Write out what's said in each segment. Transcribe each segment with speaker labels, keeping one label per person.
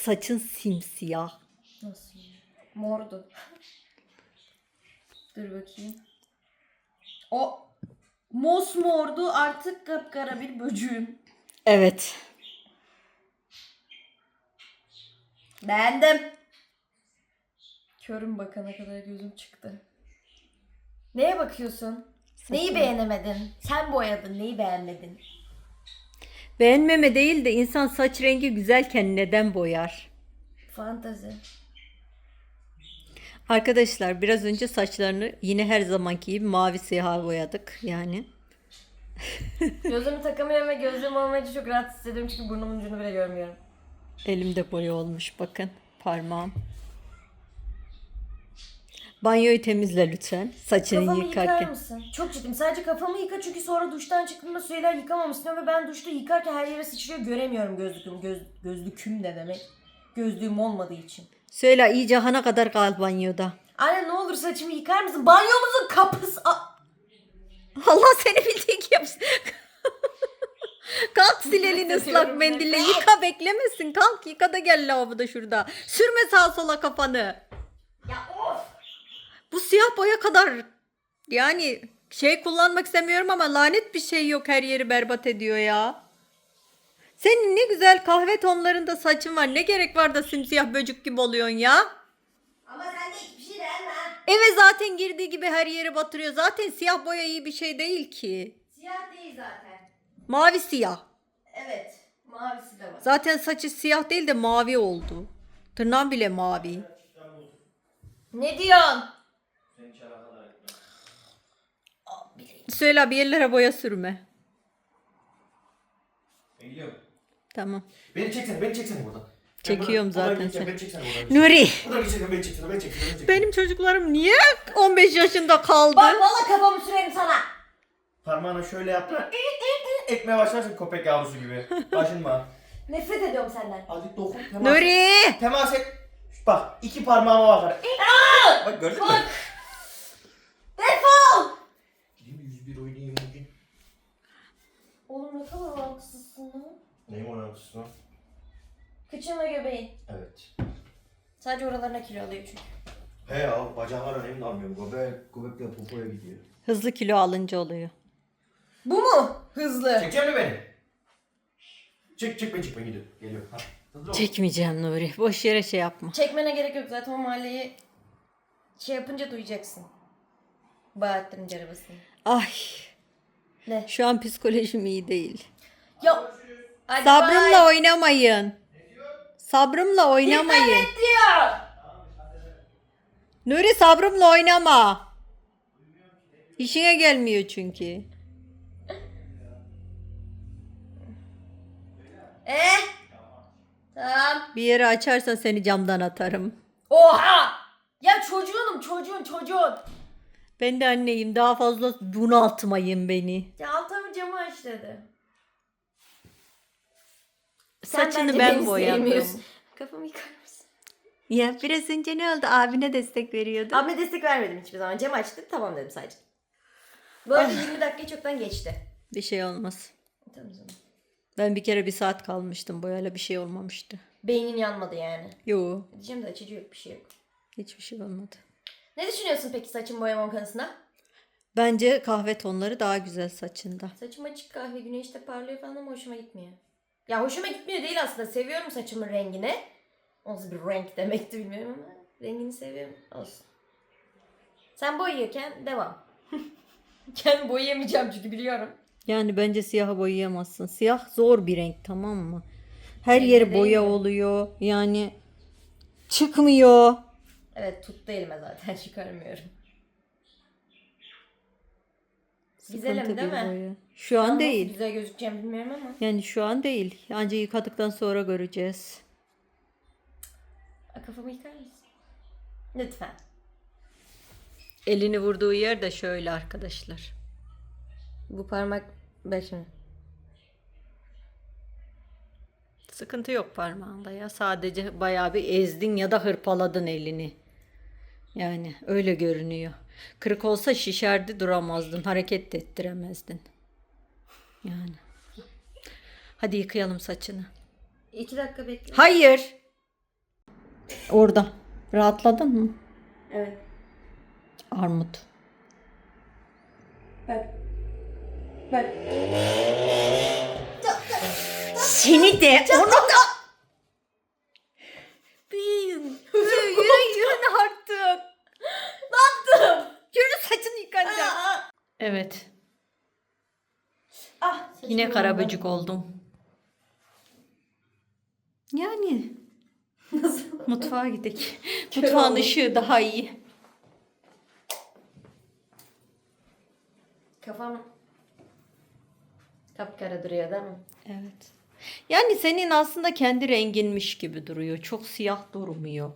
Speaker 1: saçın simsiyah.
Speaker 2: Nasıl? Mordu. Dur bakayım. O mosmordu artık kapkara bir böcüğüm.
Speaker 1: Evet.
Speaker 2: Beğendim. Körüm bakana kadar gözüm çıktı. Neye bakıyorsun? Neyi beğenemedin? Sen boyadın, neyi beğenmedin?
Speaker 1: Beğenmeme değil de insan saç rengi güzelken neden boyar?
Speaker 2: Fantazi.
Speaker 1: Arkadaşlar biraz önce saçlarını yine her zamanki gibi mavi siyaha boyadık yani.
Speaker 2: Gözümü takamıyorum ve gözlüğüm olmayınca çok rahat hissediyorum çünkü burnumun ucunu bile görmüyorum.
Speaker 1: Elimde boya olmuş bakın parmağım. Banyoyu temizle lütfen saçını
Speaker 2: Kafamı yıkar
Speaker 1: yıkarken.
Speaker 2: mısın? Çok ciddiyim. Sadece kafamı yıka çünkü sonra duştan çıktığımda suyla yıkamamışsın ve ben duşta yıkarken her yere sıçrıyor göremiyorum gözlüküm. Göz, gözlüküm ne demek? Gözlüğüm olmadığı için.
Speaker 1: Söyle iyice hana kadar kal banyoda.
Speaker 2: Anne ne olur saçımı yıkar mısın? Banyomuzun kapısı... Aa!
Speaker 1: Allah seni bildiği gibi yapsın. Kalk sil elini ıslak mendille. Yıka beklemesin. Kalk yıka da gel lavaboda şurada. Sürme sağa sola kafanı. Siyah boya kadar yani şey kullanmak istemiyorum ama lanet bir şey yok her yeri berbat ediyor ya. Senin ne güzel kahve tonlarında saçın var. Ne gerek var da simsiyah böcük gibi oluyorsun ya?
Speaker 2: Ama sen de hiçbir şey beğenme.
Speaker 1: Eve zaten girdiği gibi her yeri batırıyor. Zaten siyah boya iyi bir şey değil ki.
Speaker 2: Siyah değil zaten.
Speaker 1: Mavi siyah.
Speaker 2: Evet. Mavisi de var.
Speaker 1: Zaten saçı siyah değil de mavi oldu. Tırnağın bile mavi.
Speaker 2: Ne diyorsun?
Speaker 1: Söyle bir yerlere boya sürme.
Speaker 3: Ben gidiyorum.
Speaker 1: Tamam.
Speaker 3: Beni çeksene, beni çeksene buradan. Ben
Speaker 1: Çekiyorum
Speaker 3: buradan- buradan
Speaker 1: zaten
Speaker 3: gideceğim,
Speaker 1: seni.
Speaker 3: Beni çeksene buradan.
Speaker 1: Nuri.
Speaker 3: Buradan gideceğim, beni çeksene, beni çeksene, beni çeksene.
Speaker 1: Benim çocuklarım niye 15 yaşında kaldı?
Speaker 2: Bak valla kafamı sürerim sana.
Speaker 3: Parmağını şöyle yaptın. Ekmeye başlarsın köpek yavrusu gibi. Başınma.
Speaker 2: Nefret ediyorum senden.
Speaker 3: Hadi dokun. Temas.
Speaker 1: Nuri.
Speaker 3: Temas et. Bak iki parmağıma bakar. Bak gördün mü? 101 oynayayım bugün?
Speaker 2: Oğlum ne kadar rahatsızsın lan.
Speaker 3: Neyim oynamışsın lan?
Speaker 2: Kıçın ve göbeğin.
Speaker 3: Evet.
Speaker 2: Sadece oralarına kilo alıyor çünkü.
Speaker 3: He ya bacaklar önemli almıyorum. Göbek, göbekle popoya gidiyor.
Speaker 1: Hızlı kilo alınca oluyor.
Speaker 2: Bu mu? Hızlı.
Speaker 3: Çekecek mi beni? Çek çek ben çek ben gidiyorum. Geliyorum. Ha. Ol.
Speaker 1: Çekmeyeceğim Nuri. Boş yere şey yapma.
Speaker 2: Çekmene gerek yok zaten o mahalleyi şey yapınca duyacaksın. Bahattin'in arabasını.
Speaker 1: Ay.
Speaker 2: Ne?
Speaker 1: Şu an psikolojim iyi değil.
Speaker 2: Ya. Hadi
Speaker 1: Sabrımla
Speaker 2: bay.
Speaker 1: oynamayın. Sabrımla oynamayın.
Speaker 2: Evet diyor.
Speaker 1: Nuri sabrımla oynama. İşine gelmiyor çünkü.
Speaker 2: Eh. Tamam.
Speaker 1: Bir yere açarsan seni camdan atarım.
Speaker 2: Oha! Ya çocuğunum çocuğun çocuğun.
Speaker 1: Ben de anneyim. Daha fazla bunaltmayın beni.
Speaker 2: Ya altamı camı aç dedi. Sen
Speaker 1: Saçını
Speaker 2: bence
Speaker 1: ben
Speaker 2: beni
Speaker 1: boyadım.
Speaker 2: sevmiyorsun. Kafamı yıkar mısın?
Speaker 1: Ya biraz önce ne oldu? Abine destek veriyordu.
Speaker 2: Abime destek vermedim hiçbir zaman. Cam açtı tamam dedim sadece. Bu arada 20 dakika çoktan geçti.
Speaker 1: Bir şey olmaz.
Speaker 2: Tamam o zaman.
Speaker 1: Ben bir kere bir saat kalmıştım. Boyayla bir şey olmamıştı.
Speaker 2: Beynin yanmadı yani.
Speaker 1: Yo.
Speaker 2: Diyeceğim de açıcı yok bir şey yok.
Speaker 1: Hiçbir şey olmadı.
Speaker 2: Ne düşünüyorsun peki saçın boyamam konusunda?
Speaker 1: Bence kahve tonları daha güzel saçında.
Speaker 2: Saçım açık kahve güneşte parlıyor falan ama hoşuma gitmiyor. Ya hoşuma gitmiyor değil aslında. Seviyorum saçımın rengini. Nasıl bir renk demekti bilmiyorum ama rengini seviyorum. Olsun. Sen boyuyorken devam. Kendim boyayamayacağım çünkü biliyorum.
Speaker 1: Yani bence siyaha boyayamazsın. Siyah zor bir renk tamam mı? Her
Speaker 2: Belli
Speaker 1: yeri boya
Speaker 2: mi?
Speaker 1: oluyor. Yani çıkmıyor.
Speaker 2: Evet tuttu elime zaten çıkarmıyorum.
Speaker 1: Sıkıntı
Speaker 2: Güzelim değil
Speaker 1: bir
Speaker 2: mi?
Speaker 1: boya. Şu an
Speaker 2: Nasıl
Speaker 1: değil.
Speaker 2: Güzel gözükeceğim bilmiyorum ama.
Speaker 1: Yani şu an değil. Ancak yıkadıktan sonra göreceğiz.
Speaker 2: Aa, Kafamı yıkar mısın? Lütfen.
Speaker 1: Elini vurduğu yer de şöyle arkadaşlar.
Speaker 2: Bu parmak başım.
Speaker 1: Sıkıntı yok parmağında ya. Sadece bayağı bir ezdin ya da hırpaladın elini. Yani öyle görünüyor. Kırık olsa şişerdi duramazdın. Hareket de ettiremezdin. Yani. Hadi yıkayalım saçını.
Speaker 2: İki dakika bekle.
Speaker 1: Hayır. Orada. Rahatladın mı?
Speaker 2: Evet.
Speaker 1: Armut.
Speaker 2: Ver. Ver.
Speaker 1: Seni de onu da. Büyüyün. Büyüyün artık.
Speaker 2: Ne yaptım?
Speaker 1: Yürü saçını yıkanacak.
Speaker 2: Aa,
Speaker 1: Evet.
Speaker 2: Ah.
Speaker 1: Yine
Speaker 2: yandı.
Speaker 1: oldum. Yani
Speaker 2: Nasıl?
Speaker 1: mutfağa gidelim.
Speaker 2: Kör
Speaker 1: Mutfağın
Speaker 2: oldum.
Speaker 1: ışığı daha iyi.
Speaker 2: Kafam kapkara duruyor değil mi?
Speaker 1: Evet. Yani senin aslında kendi renginmiş gibi duruyor. Çok siyah durmuyor.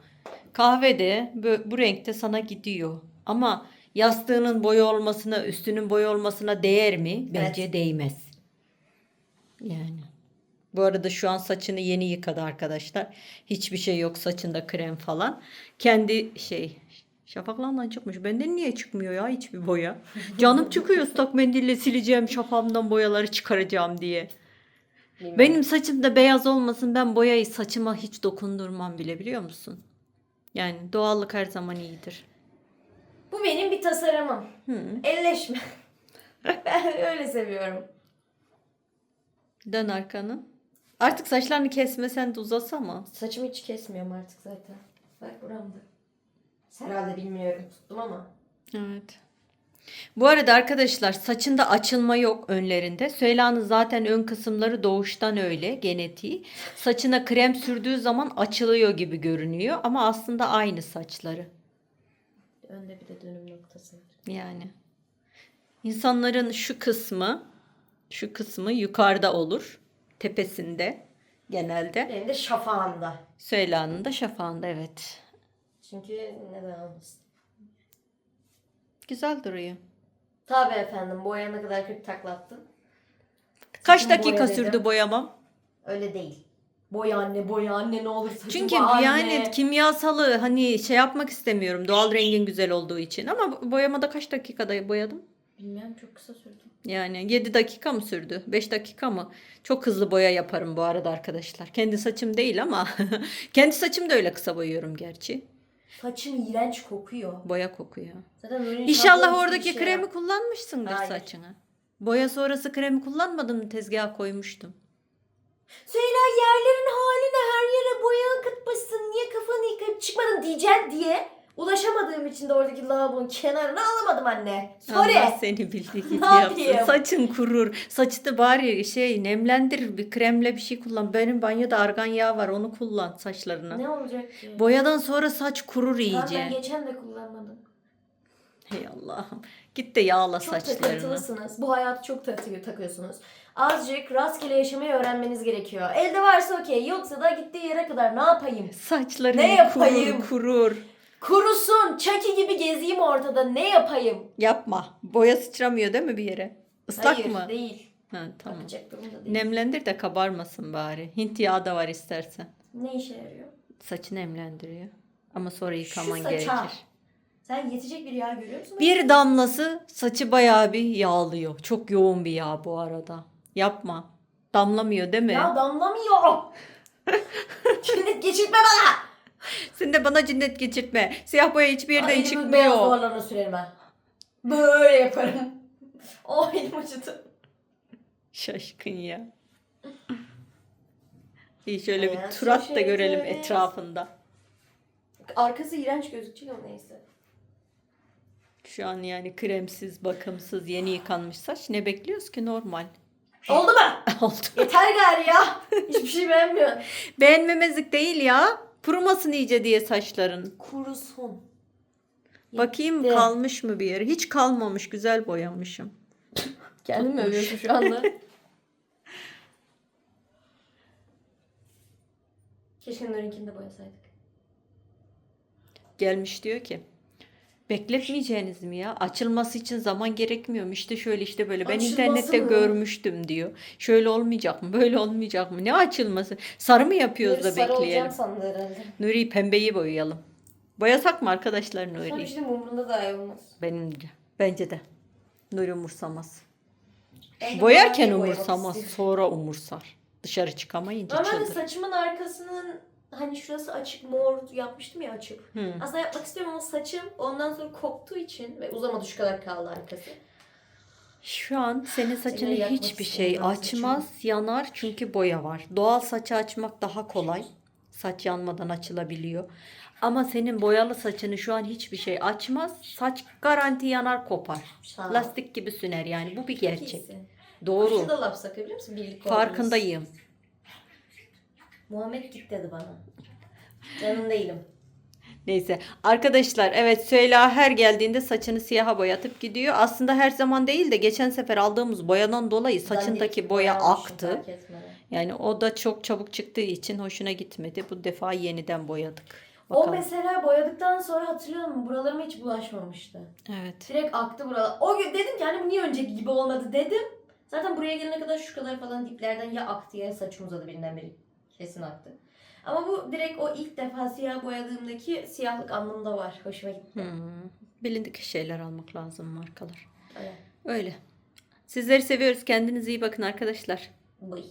Speaker 1: Kahve de bö- bu renkte sana gidiyor. Ama yastığının boyu olmasına, üstünün boyu olmasına değer mi? Bence
Speaker 2: Evet.
Speaker 1: değmez. Yani. Bu arada şu an saçını yeni yıkadı arkadaşlar. Hiçbir şey yok saçında krem falan. Kendi şey şafaklarından çıkmış. Benden niye çıkmıyor ya hiçbir boya? Canım çıkıyor ıslak mendille sileceğim şafamdan boyaları çıkaracağım diye.
Speaker 2: Bilmiyorum.
Speaker 1: Benim saçım da beyaz olmasın ben boyayı saçıma hiç dokundurmam bile biliyor musun? Yani doğallık her zaman iyidir.
Speaker 2: Bu benim bir tasarımım.
Speaker 1: Hı.
Speaker 2: Elleşme. ben öyle seviyorum.
Speaker 1: Dön arkanı. Artık saçlarını kesmesen de uzasa mı?
Speaker 2: Saçımı hiç kesmiyorum artık zaten. Bak buramda. Herhalde bilmiyorum tuttum ama.
Speaker 1: Evet. Bu arada arkadaşlar saçında açılma yok önlerinde. Süheyla'nın zaten ön kısımları doğuştan öyle genetiği. Saçına krem sürdüğü zaman açılıyor gibi görünüyor ama aslında aynı saçları.
Speaker 2: Önde bir de dönüm noktası var.
Speaker 1: Yani insanların şu kısmı şu kısmı yukarıda olur. Tepesinde genelde.
Speaker 2: Benim de şafağımda.
Speaker 1: Süheyla'nın da şafağında evet.
Speaker 2: Çünkü neden olmasın.
Speaker 1: Güzel duruyor.
Speaker 2: Tabii efendim boyana kadar 40 taklattım.
Speaker 1: Kaç
Speaker 2: Saçımı
Speaker 1: dakika
Speaker 2: boya dedim.
Speaker 1: sürdü boyamam?
Speaker 2: Öyle değil. Boya anne boya anne ne olur saçım
Speaker 1: Çünkü
Speaker 2: anne.
Speaker 1: yani kimyasalı hani şey yapmak istemiyorum. Doğal rengin güzel olduğu için. Ama boyamada kaç dakikada boyadım?
Speaker 2: Bilmiyorum çok kısa sürdü.
Speaker 1: Yani 7 dakika mı sürdü? 5 dakika mı? Çok hızlı boya yaparım bu arada arkadaşlar. Kendi saçım değil ama kendi saçım da öyle kısa boyuyorum gerçi.
Speaker 2: Saçın iğrenç kokuyor.
Speaker 1: Boya kokuyor.
Speaker 2: Zaten böyle
Speaker 1: İnşallah oradaki
Speaker 2: şey
Speaker 1: kremi
Speaker 2: yok.
Speaker 1: kullanmışsındır
Speaker 2: Hayır.
Speaker 1: saçına. Boya sonrası kremi kullanmadın mı? Tezgaha koymuştum.
Speaker 2: Söyle yerlerin haline her yere boya akıtmışsın. Niye kafanı yıkayıp çıkmadın diyeceksin diye. Ulaşamadığım için de oradaki lavabonun kenarına alamadım anne. Sorry.
Speaker 1: Allah seni bildiği gibi
Speaker 2: Ne
Speaker 1: yapsın.
Speaker 2: yapayım?
Speaker 1: Saçın kurur. Saçı da bari şey nemlendir. Bir kremle bir şey kullan. Benim banyoda argan yağı var. Onu kullan saçlarına.
Speaker 2: Ne olacak ki?
Speaker 1: Boyadan sonra saç kurur iyice.
Speaker 2: ben geçen de kullanmadım.
Speaker 1: Hey Allah'ım. Git de yağla
Speaker 2: Çok
Speaker 1: saçlarını.
Speaker 2: takıntılısınız. Bu hayatı çok takıyor, takıyorsunuz. Azıcık rastgele yaşamayı öğrenmeniz gerekiyor. Elde varsa okey. Yoksa da gittiği yere kadar ne yapayım?
Speaker 1: Saçların
Speaker 2: Ne yapayım?
Speaker 1: kurur kurur.
Speaker 2: Kurusun. Çaki gibi gezeyim ortada. Ne yapayım?
Speaker 1: Yapma. Boya sıçramıyor değil mi bir yere? Islak
Speaker 2: Hayır
Speaker 1: mı?
Speaker 2: değil.
Speaker 1: Ha, tamam.
Speaker 2: Bakacak durumda değil.
Speaker 1: Nemlendir de kabarmasın bari. Hint yağı da var istersen.
Speaker 2: Ne işe yarıyor?
Speaker 1: Saçı nemlendiriyor. Ama sonra yıkaman
Speaker 2: saça.
Speaker 1: gerekir.
Speaker 2: Sen yetecek bir yağ görüyor musun?
Speaker 1: Bir damlası saçı bayağı bir yağlıyor. Çok yoğun bir yağ bu arada. Yapma. Damlamıyor değil mi?
Speaker 2: Ya damlamıyor. Şimdi geçirtme bana.
Speaker 1: Sen de bana cinnet geçirtme. Siyah boya hiçbir yerden
Speaker 2: Ay, elimi
Speaker 1: çıkmıyor.
Speaker 2: Beyaz duvarlarına sürerim ben. Böyle yaparım. O elim acıdı.
Speaker 1: Şaşkın ya. İyi şöyle bir
Speaker 2: Hayat
Speaker 1: tur at da
Speaker 2: şaşırdı.
Speaker 1: görelim etrafında.
Speaker 2: Arkası iğrenç gözükecek ama neyse.
Speaker 1: Şu an yani kremsiz, bakımsız, yeni yıkanmış saç. Ne bekliyoruz ki normal.
Speaker 2: Oldu mu?
Speaker 1: Oldu.
Speaker 2: Yeter gari ya. Hiçbir şey beğenmiyor.
Speaker 1: Beğenmemezlik değil ya. Kurumasın iyice diye saçların.
Speaker 2: Kurusun.
Speaker 1: Bakayım
Speaker 2: Gitti.
Speaker 1: kalmış mı bir yere? Hiç kalmamış. Güzel boyamışım.
Speaker 2: Kendimi övüyorsun şu anda. Keşke Nurinkini de boyasaydık.
Speaker 1: Gelmiş diyor ki. Bekletmeyeceğiniz mi ya? Açılması için zaman gerekmiyor mu? İşte şöyle işte böyle. Ben
Speaker 2: Açılması
Speaker 1: internette
Speaker 2: mı?
Speaker 1: görmüştüm diyor. Şöyle olmayacak mı? Böyle olmayacak mı? Ne açılması? Sarı mı yapıyoruz da
Speaker 2: Nuri sarı
Speaker 1: bekleyelim?
Speaker 2: olacağım sandı herhalde.
Speaker 1: Nuri'yi pembeyi boyayalım. Boyasak mı arkadaşlar
Speaker 2: Sonra
Speaker 1: Nuri'yi?
Speaker 2: şey umurumda dahi olmaz.
Speaker 1: Benim de. Bence de. Nuri umursamaz.
Speaker 2: Bence
Speaker 1: Boyarken
Speaker 2: boyamak
Speaker 1: umursamaz.
Speaker 2: istiyorum.
Speaker 1: Sonra umursar. Dışarı çıkamayınca
Speaker 2: Normalde
Speaker 1: çıldır.
Speaker 2: saçımın arkasının hani şurası açık mor yapmıştım ya açık.
Speaker 1: Hı.
Speaker 2: Aslında yapmak istiyorum ama saçım ondan sonra koptuğu için ve uzamadı şu kadar kaldı arkası.
Speaker 1: Şu an senin saçını
Speaker 2: yakmak
Speaker 1: hiçbir şey açmaz, yanar çünkü boya var. Doğal saçı açmak daha kolay. Saç yanmadan açılabiliyor. Ama senin boyalı saçını şu an hiçbir şey açmaz. Saç garanti yanar kopar.
Speaker 2: Sağ ol.
Speaker 1: Lastik gibi süner yani. Bu bir gerçek. Doğru.
Speaker 2: Şurada laf sakıyor biliyor musun? Birlik.
Speaker 1: Farkındayım.
Speaker 2: Muhammed git dedi bana. Canım değilim.
Speaker 1: Neyse arkadaşlar evet Süheyla her geldiğinde saçını siyaha boyatıp gidiyor. Aslında her zaman değil de geçen sefer aldığımız boyadan dolayı saçındaki boya aktı. Yani o da çok çabuk çıktığı için hoşuna gitmedi. Bu defa yeniden boyadık.
Speaker 2: O
Speaker 1: Bakalım.
Speaker 2: mesela boyadıktan sonra hatırlıyor musun? Buralarıma hiç bulaşmamıştı.
Speaker 1: Evet.
Speaker 2: Direkt aktı buralar. O gün dedim ki hani niye önceki gibi olmadı dedim. Zaten buraya gelene kadar şu kadar falan diplerden ya aktı ya saçım uzadı birinden biri. Kesin aktı. Ama bu direkt o ilk defa siyah boyadığımdaki siyahlık anlamında var. Hoşuma gitti.
Speaker 1: Hmm. Bilindik şeyler almak lazım markalar.
Speaker 2: Aynen.
Speaker 1: Öyle. Sizleri seviyoruz. Kendinize iyi bakın arkadaşlar.
Speaker 2: Bıy.